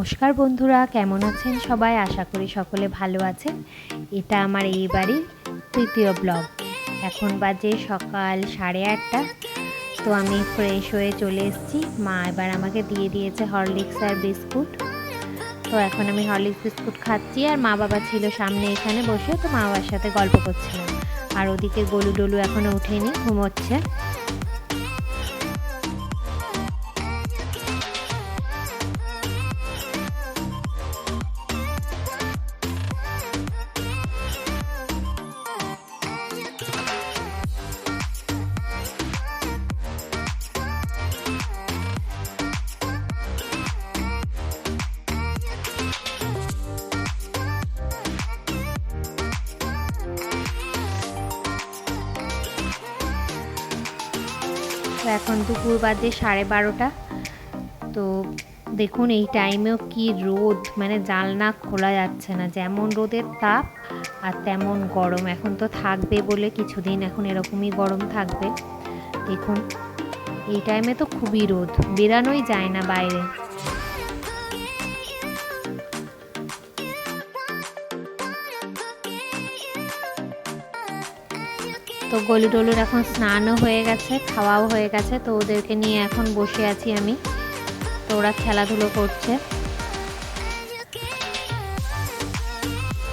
নমস্কার বন্ধুরা, কেমন আছেন সবাই? আশা করি সকলে ভালো আছেন। এটা আমার এই বাড়ির তৃতীয় ব্লগ। এখন বাজে সকাল সাড়ে আটটা। তো আমি ফ্রেশ হয়ে চলে এসেছি। মা এবার আমাকে দিয়ে দিয়েছে হরলিক্স আর বিস্কুট। তো এখন আমি হরলিক্স বিস্কুট খাচ্ছি আর মা বাবা ছিল সামনে এখানে বসে, তো মা বাবার সাথে গল্প করছিলাম। আর ওদিকে গলু ডলু এখনও উঠেনি, ঘুমোচ্ছে। এখন দুপুর বাদে সাড়ে বারোটা। তো দেখুন, এই টাইমেও কি রোদ মানে জালনা খোলা যাচ্ছে না। যেমন রোদের তাপ আর তেমন গরম। এখন তো থাকবে বলে কিছুদিন এখন এরকমই গরম থাকবে। দেখুন, এই টাইমে তো খুবই রোদ। বেরানোই যায় না বাইরে। তো গলি টলুর এখন স্নানও হয়ে গেছে, খাওয়াও হয়ে গেছে, তো ওদেরকে নিয়ে এখন বসে আছি আমি। তো ওরা খেলাধুলো করছে।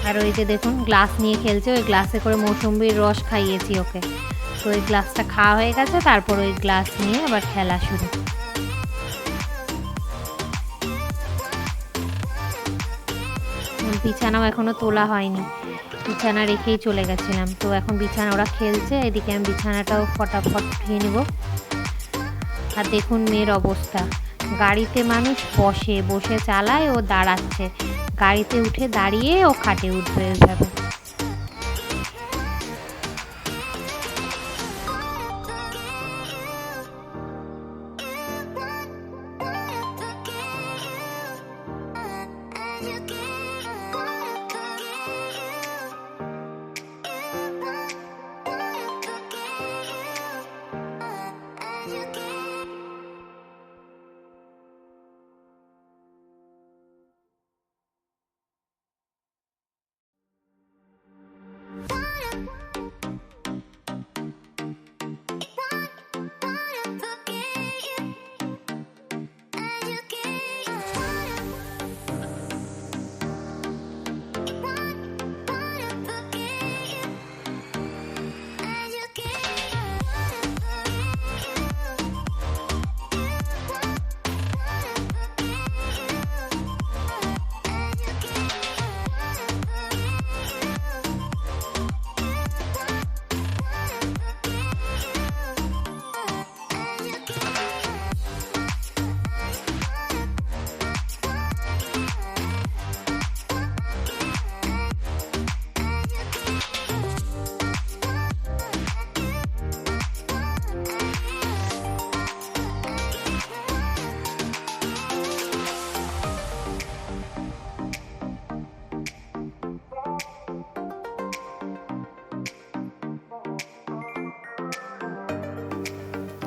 আর ওই যে দেখুন, গ্লাস নিয়ে খেলছে, ওই গ্লাসে করে মৌসুম্বির রস খাইয়েছি ওকে। তো ওই গ্লাসটা খাওয়া হয়ে গেছে, তারপর ওই গ্লাস নিয়ে আবার খেলা শুরু। বিছানাও এখনও তোলা হয়নি। বিছানা রেখেই চলে গেছিলাম। তো এখন বিছানা, ওরা খেলছে, এদিকে আমি বিছানাটাও ফটাফট ধুয়ে নেব। আর দেখুন মেয়ের অবস্থা। গাড়িতে মানুষ বসে বসে চালায়, ও দাঁড়াচ্ছে। গাড়িতে উঠে দাঁড়িয়ে ও খাটে উঠবে এভাবে।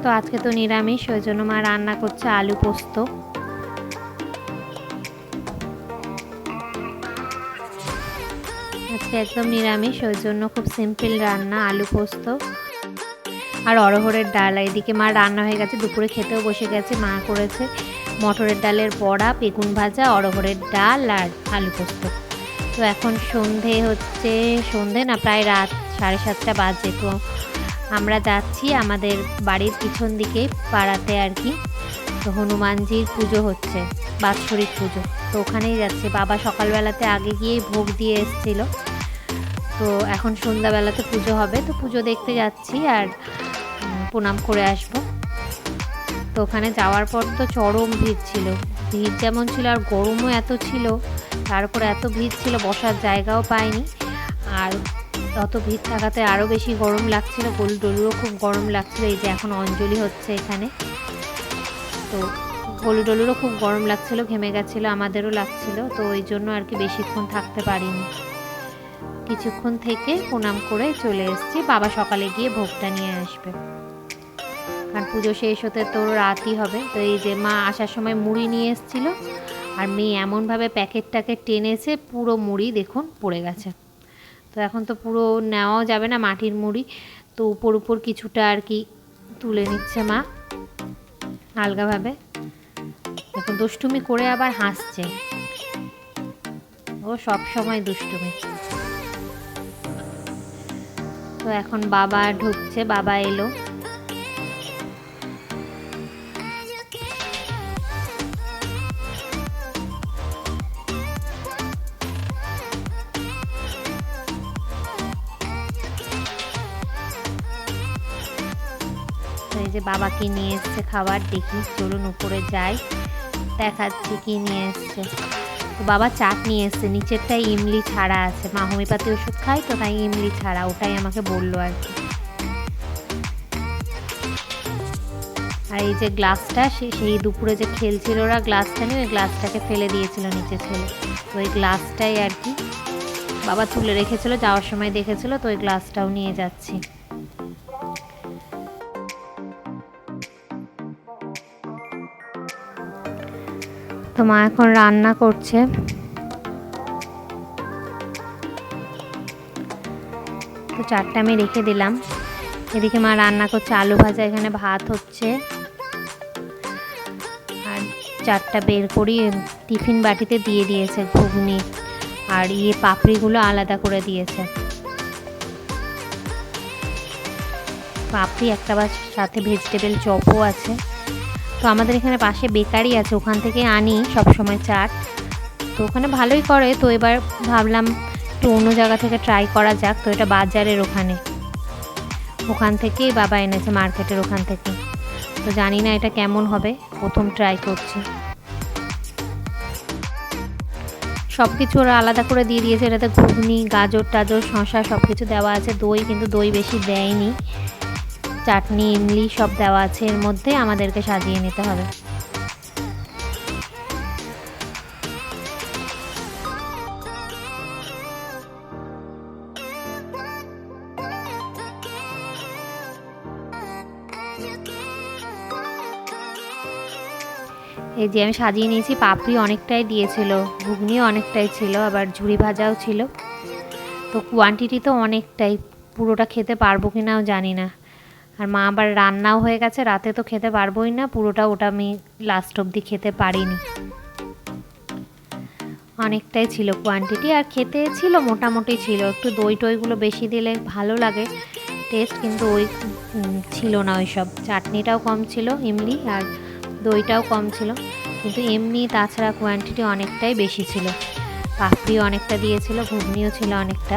তো আজকে তো নিরামিষ, ওই জন্য মা রান্না করছে আলু পোস্ত। আজকে একদম নিরামিষ, ওই জন্য খুব সিম্পল রান্না, আলু পোস্ত। আর অরহরের ডাল এদিকে মা রান্না হয়ে গেছে, দুপুরে খেতেও বসে গেছে, মা করেছে মটরের ডালের বড়া, বেগুন ভাজা অরহরের ডাল আর আলু পোস্ত। তো এখন সন্ধে হচ্ছে, সন্ধে না প্রায় রাত সাড়ে সাতটা বাজে, তো আমরা যাচ্ছি আমাদের বাড়ির পিছন দিকে পাড়াতে আর কি। তো হনুমানজির পুজো হচ্ছে, বাৎসরিক পুজো। তো ওখানেই যাচ্ছে। বাবা সকালবেলাতে আগে গিয়েই ভোগ দিয়ে এসেছিল। তো এখন সন্ধ্যাবেলাতে পুজো হবে। তো পুজো দেখতে যাচ্ছি আর প্রণাম করে আসব। তো ওখানে যাওয়ার পর তো চরম ভিড় ছিল। ভিড় যেমন ছিল আর গরমও এত ছিল। তারপর এত ভিড় ছিল, বসার জায়গাও পাইনি। আর অত ভিড় থাকাতে আরও বেশি গরম লাগছিল গরু ডলুরও খুব গরম লাগছিল, এই যে এখন অঞ্জলি হচ্ছে এখানে। তো গরু ডলুরও খুব গরম লাগছিল, ঘেমে গেছিল, আমাদেরও লাগছিল, তো ওই জন্য আর কি বেশিক্ষণ থাকতে পারিনি। কিছুক্ষণ থেকে প্রণাম করে চলে এসেছি, বাবা সকালে গিয়ে ভোগটা নিয়ে আসবে। কারণ পুজো শেষ হতে তো রাতই হবে, তো এই যে মা আসার সময় মুড়ি নিয়ে এসেছিল, আর মেয়ে এমনভাবে প্যাকেটটাকে টেনেছে, পুরো মুড়ি দেখুন পড়ে গেছে। তো এখন তো পুরো নেওয়াও যাবে না মাটির মুড়ি। তো উপর উপর কিছুটা আর কি তুলে নিচ্ছে মা, আলগাভাবে। এখন দুষ্টুমি করে আবার হাসছে। ও সব সময় দুষ্টুমি। তো এখন বাবা ঢুকছে, বাবা এলো। যে বাবা কি নিয়ে এসছে খাবার, দেখি, চলুন উপরে যাই, দেখাচ্ছি কি নিয়ে এসছে। তো বাবা চাট নিয়ে এসছে নিচেরটাই ইমলি ছাড়া আছে। মা হোমিওপ্যাথি ওষুধ খাই তো, তাই ইমলি ছাড়া, ওটাই আমাকে বলল আর কি। আর এই যে গ্লাসটা সেই দুপুরে যে খেলছিল ওরা গ্লাসটা নিয়ে, ওই গ্লাসটাকে ফেলে দিয়েছিল নিচে ছেলে। তো ওই গ্লাসটাই আর কি বাবা তুলে রেখেছিল, যাওয়ার সময় দেখেছিল, তো ওই গ্লাসটাও নিয়ে যাচ্ছি। তো মা এখন রান্না করছে। তো চারটা আমি রেখে দিলাম। এদিকে মা রান্না করছে আলু ভাজা, এখানে ভাত হচ্ছে। আর চারটা বের করি টিফিন বাটিতে দিয়ে দিয়েছে ঘুগনি। আর ইয়ে পাপড়িগুলো আলাদা করে দিয়েছে। পাপড়ি একটা বা সাথে ভেজিটেবল চপও আছে। তো আমাদের এখানে পাশে বেকারি আছে, ওখান থেকে আনি সব সময় চাট। তো ওখানে ভালোই করে, তো এবার ভাবলাম একটু অন্য জায়গা থেকে ট্রাই করা যাক। তো এটা বাজারের ওখানে। ওখান থেকেই বাবা এনেছে, মার্কেটের ওখান থেকে। তো জানি না এটা কেমন হবে, প্রথম ট্রাই করছি। সব কিছু ওরা আলাদা করে দিয়ে দিয়েছে, এটাতে ঘুগনি, গাজর, টাজর শশা সব কিছু দেওয়া আছে, দই, কিন্তু দই বেশি দেয়নি। চাটনি, ইমলি সব দেওয়া আছে, এর মধ্যে আমাদেরকে সাজিয়ে নিতে হবে। এই যে আমি সাজিয়ে নিয়েছি, পাপড়ি অনেকটাই দিয়েছিল, ঘুগনিও অনেকটাই ছিল, আবার ঝুড়ি ভাজাও ছিল। তো কোয়ান্টিটি তো অনেকটাই, পুরোটা খেতে পারব কি নাও জানি না। আর মা আবার রান্নাও হয়ে গেছে, রাতে তো খেতে পারবোই না, পুরোটা ওটা আমি লাস্ট অবধি খেতে পারিনি। অনেকটাই ছিল কোয়ান্টিটি আর খেতে ছিল মোটামুটি ছিল, একটু দই টইগুলো বেশি দিলে ভালো লাগে টেস্ট কিন্তু ওই ছিল না ওই সব চাটনিটাও কম ছিল ইমলি আর দইটাও কম ছিল, কিন্তু এমনি তাছাড়া কোয়ান্টিটি অনেকটাই বেশি ছিল। পাপড়িও অনেকটা দিয়েছিল, ঘুগনিও ছিল অনেকটা।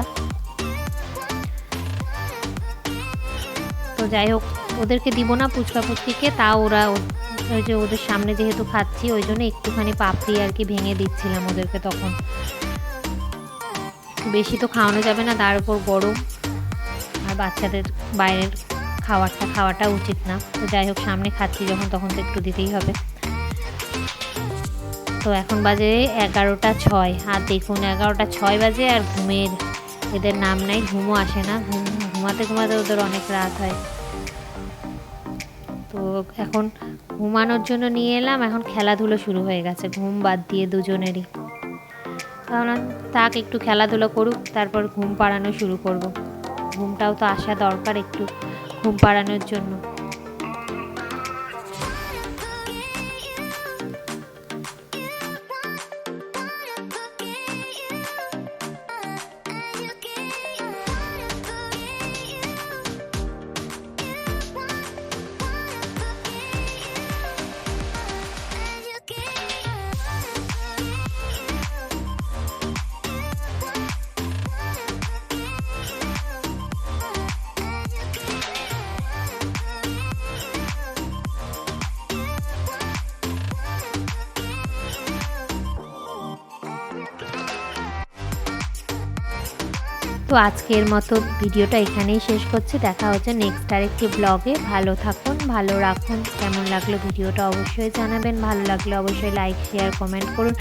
তো যাই হোক, ওদেরকে দিব না ফুচকা ফুচকিকে তাও ওরা ওই যে ওদের সামনে যেহেতু খাচ্ছি, ওই জন্য একটুখানি পাপড়ি আর কি ভেঙে দিচ্ছিলাম ওদেরকে তখন। বেশি তো খাওয়ানো যাবে না, তার উপর গরম। আর বাচ্চাদের বাইরের খাওয়ারটা খাওয়াটা উচিত না। তো যাই হোক, সামনে খাচ্ছি যখন, তখন তো একটু দিতেই হবে। তো এখন বাজে এগারোটা ছয়। আর দেখুন, এগারোটা ছয় বাজে আর ঘুমের এদের নাম নাই, ঘুমও আসে না। ঘুম ঘুমাতে ঘুমাতে ওদের অনেক রাত হয়। তো এখন ঘুমানোর জন্য নিয়ে এলাম, এখন খেলাধুলো শুরু হয়ে গেছে, ঘুম বাদ দিয়ে দুজনেরই। কারণ থাক, একটু খেলাধুলো করুক, তারপর ঘুম পাড়ানো শুরু করব। ঘুমটাও তো আসা দরকার একটু, ঘুম পাড়ানোর জন্য। তো আজকের মতো ভিডিওটা এখানেই শেষ করছি। দেখা হচ্ছে নেক্সট আরেকটি ব্লগে ভালো থাকুন, ভালো রাখুন। কেমন লাগল ভিডিওটা অবশ্যই জানাবেন। ভালো লাগলে অবশ্যই লাইক শেয়ার কমেন্ট করুন।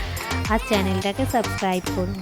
আর চ্যানেলটাকে সাবস্ক্রাইব করুন।